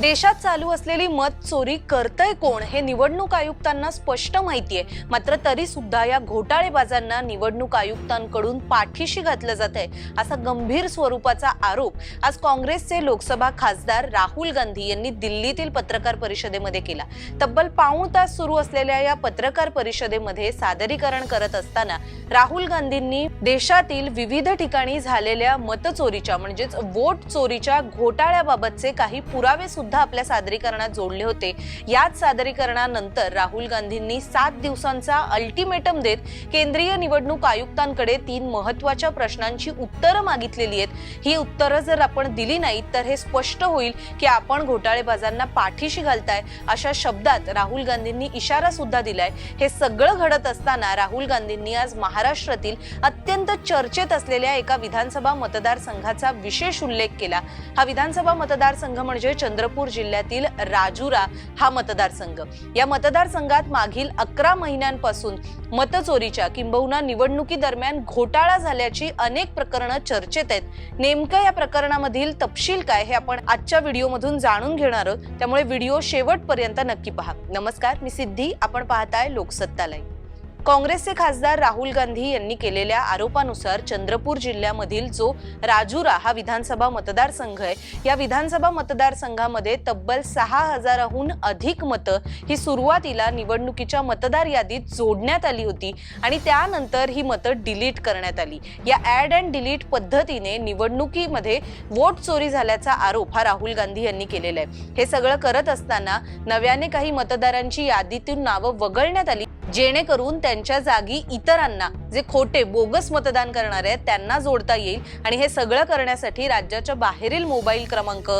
देशात चालू असलेली मत चोरी करतय कोण हे निवडणूक आयुक्तांना स्पष्ट माहितीये. मात्र तरी सुद्धा या घोटाळेबाजांना निवडणूक आयुक्तांकडून पाठीशी घातलं जात आहे असा गंभीर स्वरूपाचा आरोप आज काँग्रेसचे लोकसभा खासदार राहुल गांधी यांनी दिल्लीतील पत्रकार परिषदेमध्ये केला. तब्बल पाऊण तास सुरू असलेल्या या पत्रकार परिषदेमध्ये सादरीकरण करत असताना राहुल गांधींनी देशातील विविध ठिकाणी झालेल्या मतचोरीच्या म्हणजेच वोट चोरीच्या घोटाळ्याबाबतचे काही पुरावे सुद्धा सुद्धा आपल्या सादरीकरणात जोडले होते. याच सादरीकरणानंतर राहुल गांधींनी सात दिवसांचा अल्टिमेटम देत केंद्रीय निवडणूक आयुक्तांकडे तीन महत्त्वाच्या प्रश्नांची उत्तरं मागितलेली आहेत. ही उत्तरं जर आपण दिली नाहीत तर हे स्पष्ट होईल की आपण घोटाळेबाजांना पाठीशी घालताय अशा शब्दात राहुल गांधींनी इशारा सुद्धा दिलाय. हे सगळं घडत असताना राहुल गांधींनी आज महाराष्ट्रातील अत्यंत चर्चेत असलेल्या एका विधानसभा मतदारसंघाचा विशेष उल्लेख केला. हा विधानसभा मतदारसंघ म्हणजे चंद्रपूर जिल्ह्यातील राजुरा हा मतदारसंघ. या मतदारसंघात मागील अकरा महिन्यांपासून मतचोरीच्या किंबहुना निवडणुकी दरम्यान घोटाळा झाल्याची अनेक प्रकरणं चर्चेत आहेत. नेमकं या प्रकरणामधील तपशील काय हे आपण आजच्या व्हिडिओमधून जाणून घेणार आहोत. त्यामुळे व्हिडिओ शेवटपर्यंत नक्की पहा. नमस्कार मी सिद्धी. आपण पाहताय लोकसत्तालय काँग्रेसचे खासदार राहुल गांधी यांनी केलेल्या आरोपानुसार चंद्रपूर जिल्ह्यामधील जो राजुरा हा विधानसभा मतदारसंघ आहे या विधानसभा मतदारसंघामध्ये तब्बल सहा हजाराहून अधिक मतं ही सुरुवातीला निवडणुकीच्या मतदार यादीत जोडण्यात आली होती आणि त्यानंतर ही मतं डिलीट करण्यात आली. या ॲड अँड डिलीट पद्धतीने निवडणुकीमध्ये वोट चोरी झाल्याचा आरोप हा राहुल गांधी यांनी केलेला आहे. हे सगळं करत असताना नव्याने काही मतदारांची यादीतून नावं वगळण्यात आली. जेणेकरून त्यांच्या जागी इतरांना जे खोटे बोगस मतदान करणारे आहेत त्यांना जोडता येईल. आणि हे सगळं करण्यासाठी राज्याच्या बाहेरील मोबाईल क्रमांक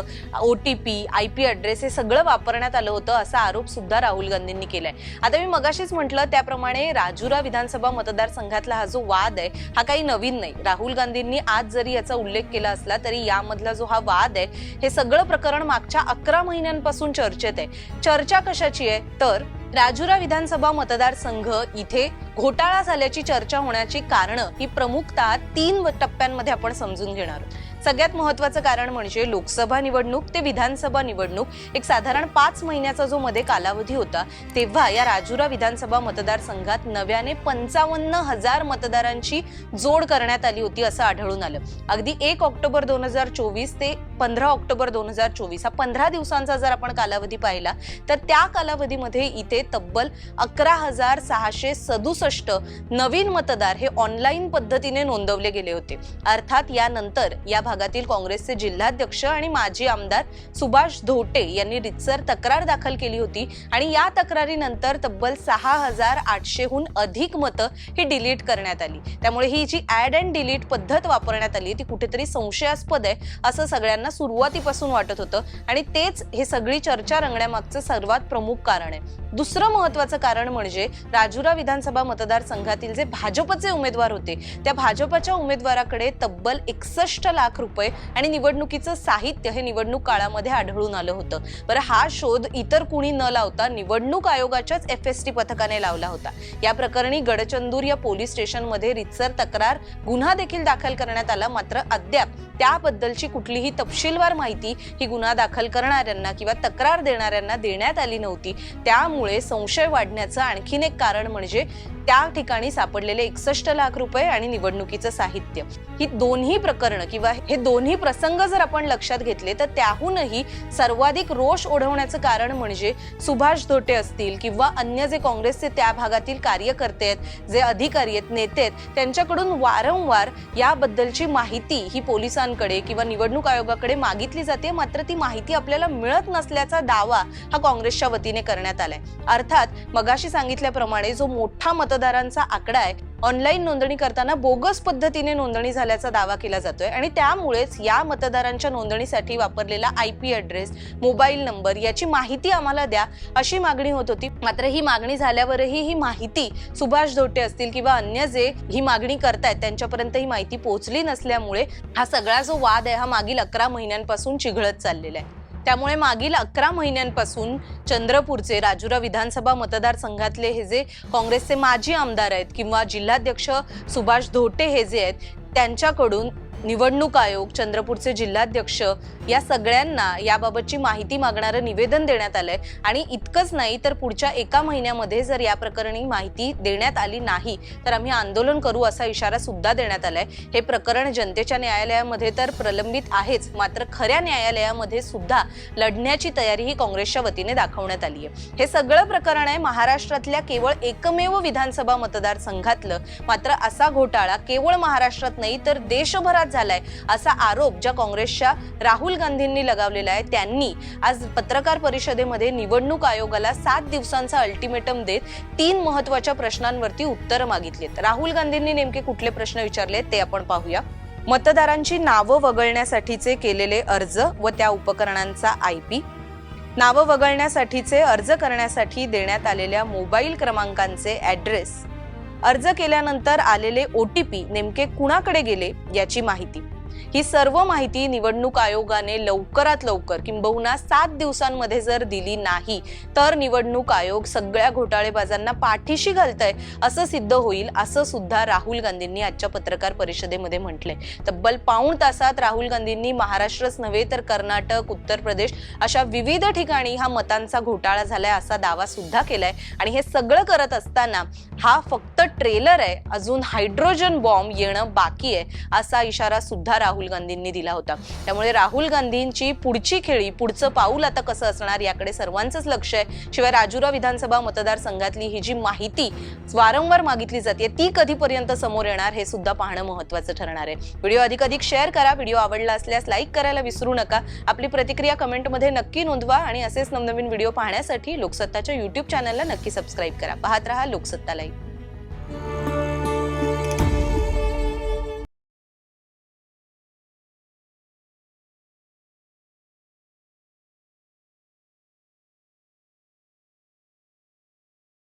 O T P I P address हे सगळं वापरण्यात आलं होतं असा आरोप सुद्धा राहुल गांधींनी केलाय. आता मी मगाशीच म्हटलं त्याप्रमाणे राजुरा विधानसभा मतदारसंघातला हा जो वाद आहे हा काही नवीन नाही. राहुल गांधींनी आज जरी याचा उल्लेख केला असला तरी यामधला जो हा वाद आहे हे सगळं प्रकरण मागच्या अकरा महिन्यांपासून चर्चेत आहे. चर्चा कशाची आहे? तर राजुरा विधानसभा मतदारसंघ इथे घोटाळा झाल्याची चर्चा होण्याची कारणं ही प्रमुखता तीन टप्प्यांमध्ये आपण समजून घेणार आहोत. सगळ्यात महत्वाचं कारण म्हणजे लोकसभा निवडणूक ते विधानसभा निवडणूक. एक साधारण पाच महिन्याचा जो मध्ये कालावधी होता तेव्हा या राजुरा विधानसभा मतदारसंघात नव्याने पंचावन्न हजार मतदारांची जोड करण्यात आली होती असं आढळून आलं. अगदी एक ऑक्टोबर दोन हजार चोवीस ते पंधरा ऑक्टोबर दोन हजार चोवीस हा पंधरा दिवसांचा जर आपण कालावधी पाहिला तर त्या कालावधीमध्ये इथे तब्बल अकरा हजार सहाशे सदुसष्ट नवीन मतदार हे ऑनलाईन पद्धतीने नोंदवले गेले होते. अर्थात यानंतर या भागातील काँग्रेसचे जिल्हाध्यक्ष आणि माजी आमदार सुभाष धोटे यांनी रितसर तक्रार दाखल केली होती आणि या तक्रारीनंतर तब्बल सहा हजार आठशेहून अधिक मतं ही डिलीट करण्यात आली. त्यामुळे ही जी ऍड अँड डिलीट पद्धत वापरण्यात आली ती कुठेतरी संशयास्पद आहे असं सगळ्यांना सुरुवातीपासून वाटत होतं आणि तेच हे सगळी चर्चा रंगण्यामागचं सर्वात प्रमुख कारण आहे. दुसरं महत्वाचं कारण म्हणजे राजुरा विधानसभा मतदारसंघातील जे भाजपचे उमेदवार होते त्या भाजपच्या उमेदवाराकडे तब्बल एकसष्ट लाख रुपये आणि निवडणुकीचं साहित्य हे निवडणूक काळामध्ये आढळून आलं होतं. बरं हा शोध इतर कुणी न लावता निवडणूक आयोगाच्याच एफ एस टी पथकाने लावला होता. या प्रकरणी गडचंदूर या पोलीस स्टेशनमध्ये रितसर तक्रार गुन्हा देखील दाखल करण्यात आला मात्र अद्याप त्याबद्दलची कुठलीही तपशीलवार माहिती ही गुन्हा दाखल करणाऱ्यांना किंवा तक्रार देणाऱ्यांना देण्यात आली नव्हती. त्यामुळे संशय वाढण्याचं आणखीन एक कारण म्हणजे त्या ठिकाणी सापडलेले एकसष्ट लाख रुपये आणि निवडणुकीचं साहित्य. ही दोन्ही प्रकरणं किंवा हे दोन्ही प्रसंग जर आपण लक्षात घेतले तर त्याहूनही सर्वाधिक रोष ओढवण्याचं कारण म्हणजे सुभाष धोटे असतील किंवा अन्य जे काँग्रेसचे त्या भागातील कार्यकर्ते आहेत जे अधिकारी आहेत नेते आहेत त्यांच्याकडून वारंवार याबद्दलची माहिती ही पोलिसांकडे किंवा निवडणूक आयोगाकडे मागितली जाते मात्र ती माहिती आपल्याला मिळत नसल्याचा दावा हा काँग्रेसच्या वतीने करण्यात आलाय. अर्थात मगाशी सांगितल्याप्रमाणे जो मोठा मतदारांचा आकडा आहे ऑनलाईन नोंदणी करताना बोगस पद्धतीने नोंदणी झाल्याचा दावा केला जातोय आणि त्यामुळेच या मतदारांच्या नोंदणीसाठी वापरलेला I P address mobile number याची माहिती आम्हाला द्या अशी मागणी होत होती. मात्र ही मागणी झाल्यावरही ही माहिती सुभाष धोटे असतील किंवा अन्य जे ही मागणी करतायत त्यांच्यापर्यंत ही माहिती पोहोचली नसल्यामुळे हा सगळा जो वाद आहे हा मागील अकरा महिन्यांपासून चिघळत चाललेला आहे. त्यामुळे मागील अकरा महिन्यांपासून चंद्रपूरचे राजुरा विधानसभा मतदारसंघातले हे जे काँग्रेसचे माजी आमदार आहेत किंवा जिल्हाध्यक्ष सुभाष धोटे हे जे आहेत त्यांच्याकडून निवडणूक आयोग चंद्रपूरचे जिल्हाध्यक्ष या सगळ्यांना याबाबतची माहिती मागणारं निवेदन देण्यात आलंय. आणि इतकंच नाही तर पुढच्या एका महिन्यामध्ये जर या प्रकरणी माहिती देण्यात आली नाही तर आम्ही आंदोलन करू असा इशारा सुद्धा देण्यात आलाय. हे प्रकरण जनतेच्या न्यायालयामध्ये तर प्रलंबित आहेच मात्र खऱ्या न्यायालयामध्ये सुद्धा लढण्याची तयारी ही काँग्रेसच्या वतीने दाखवण्यात आली आहे. हे सगळं प्रकरण आहे महाराष्ट्रातल्या केवळ एकमेव विधानसभा मतदारसंघातलं मात्र असा घोटाळा केवळ महाराष्ट्रात नाही तर देशभरात झालाय असा आरोप ज्या काँग्रेसच्या राहुल गांधींनी लगावलेला आहे त्यांनी आज पत्रकार परिषदेमध्ये निवडणूक आयोगाला सात दिवसांचा अल्टिमेटम देत तीन महत्त्वाच्या प्रश्नांवरती उत्तर मागितलीत. राहुल गांधींनी नेमके कुठले प्रश्न विचारले ते आपण पाहूया. मतदारांची नावं वगळण्यासाठीचे केलेले अर्ज व त्या उपकरणांचा आय पी. नावं वगळण्यासाठीचे अर्ज करण्यासाठी देण्यात आलेल्या मोबाईल क्रमांकांचे ॲड्रेस अर्ज केल्यानंतर आलेले ओ टी पी नेमके कुणाकडे गेले याची माहिती. ही सर्व माहिती निवडणूक आयोगाने लवकरात लवकर किंबहुना सात दिवसांमध्ये जर दिली नाही तर निवडणूक आयोग सगळ्या घोटाळेबाजांना पाठीशी घालतंय असं सिद्ध होईल असं सुद्धा राहुल गांधींनी आजच्या पत्रकार परिषदेमध्ये म्हटलंय. तब्बल पाऊण तासात राहुल गांधींनी महाराष्ट्रच नव्हे तर कर्नाटक उत्तर प्रदेश अशा विविध ठिकाणी हा मतांचा घोटाळा झालाय असा दावा सुद्धा केलाय. आणि हे सगळं करत असताना हा फक्त ट्रेलर आहे अजून हायड्रोजन बॉम्ब येणं बाकी आहे असा इशारा सुद्धा राहुल गांधींनी दिला होता. त्यामुळे राहुल गांधींची पुढची खेळी पुढचं पाऊल आता कसं असणार याकडे सर्वांचंच लक्ष आहे. शिवाय राजुरा विधानसभा मतदारसंघातली ही जी माहिती वारंवार मागितली जाते ती कधीपर्यंत समोर येणार हे सुद्धा पाहणं महत्वाचं ठरणार आहे. व्हिडिओ अधिक अधिक शेअर करा व्हिडिओ आवडला असल्यास लाईक करायला विसरू नका. आपली प्रतिक्रिया कमेंटमध्ये नक्की नोंदवा आणि असेच नवनवीन व्हिडिओ पाहण्यासाठी लोकसत्ताच्या युट्यूब चॅनलला नक्की सबस्क्राईब करा. पाहत रहा लोकसत्ता लाईव्ह